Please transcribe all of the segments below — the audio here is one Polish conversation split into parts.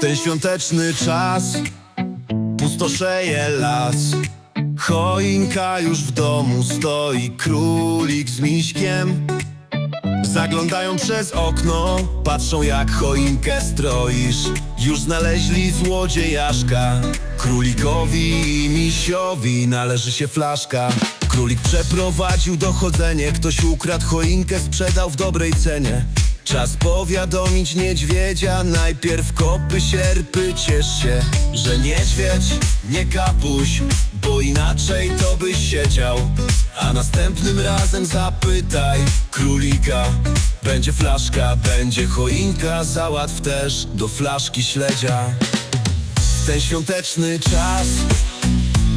ten świąteczny czas Pustoszeje las. Choinka już w domu stoi Królik z miśkiem. Zaglądają przez okno Patrzą jak choinkę stroisz. Już znaleźli złodziejaszka. Królikowi i misiowi należy się flaszka. Królik przeprowadził dochodzenie. Ktoś ukradł choinkę, sprzedał w dobrej cenie Czas powiadomić niedźwiedzia. Najpierw kopy, sierpy, ciesz się Że niedźwiedź nie kapuś Bo inaczej to byś siedział A następnym razem zapytaj Królika. Będzie flaszka, będzie choinka Załatw też do flaszki śledzia. W ten świąteczny czas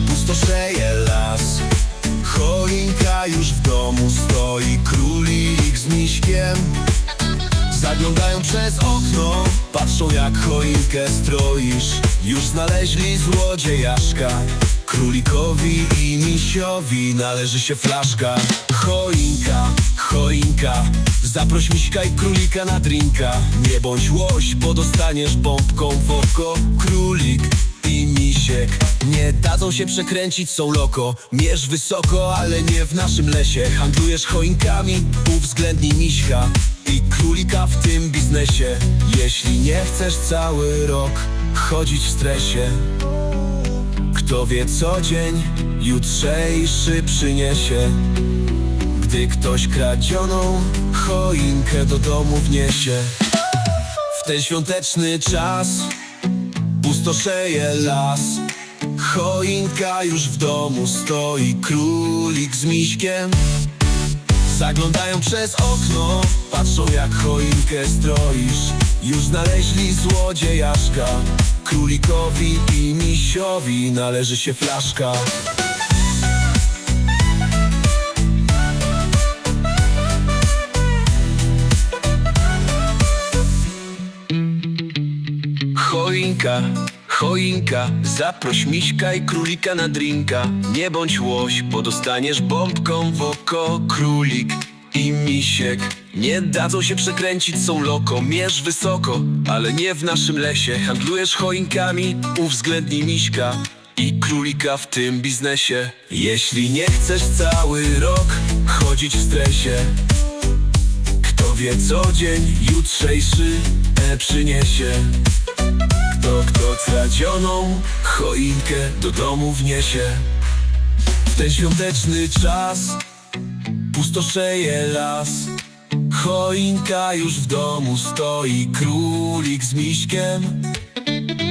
Pustoszeje las. Choinka już w domu stoi Królik Zaglądają przez okno Patrzą jak choinkę stroisz. Już znaleźli złodziejaszka Królikowi i misiowi należy się flaszka. Choinka, choinka Zaproś miśka i królika na drinka. Nie bądź łoś, bo dostaniesz bombką w oko. Królik i misiek Nie dadzą się przekręcić, są loko. Mierz wysoko, ale nie w naszym lesie. Handlujesz choinkami, uwzględnij miśka I królika w tym biznesie. Jeśli nie chcesz cały rok chodzić w stresie Kto wie co dzień jutrzejszy przyniesie. Gdy ktoś kradzioną choinkę do domu wniesie. W ten świąteczny czas Pustoszeje las. Choinka już w domu stoi Królik z miśkiem Zaglądają przez okno Patrzą jak choinkę stroisz. Już znaleźli złodziejaszka Królikowi i misiowi należy się flaszka. Choinka, choinka, zaproś miśka i królika na drinka. Nie bądź łoś, bo dostaniesz bombką w oko Królik i misiek. Nie dadzą się przekręcić, są loko Mierz wysoko, ale nie w naszym lesie Handlujesz choinkami, uwzględnij miśka i królika w tym biznesie. Jeśli nie chcesz cały rok chodzić w stresie Kto wie co dzień jutrzejszy e przyniesie kto, kto choinkę do domu wniesie. W ten świąteczny czas pustoszeje las. Choinka już w domu stoi, królik z miśkiem.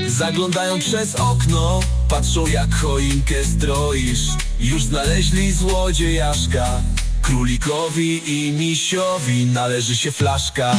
Zaglądają przez okno, patrzą jak choinkę stroisz. Już znaleźli złodziejaszka. Królikowi i misiowi należy się flaszka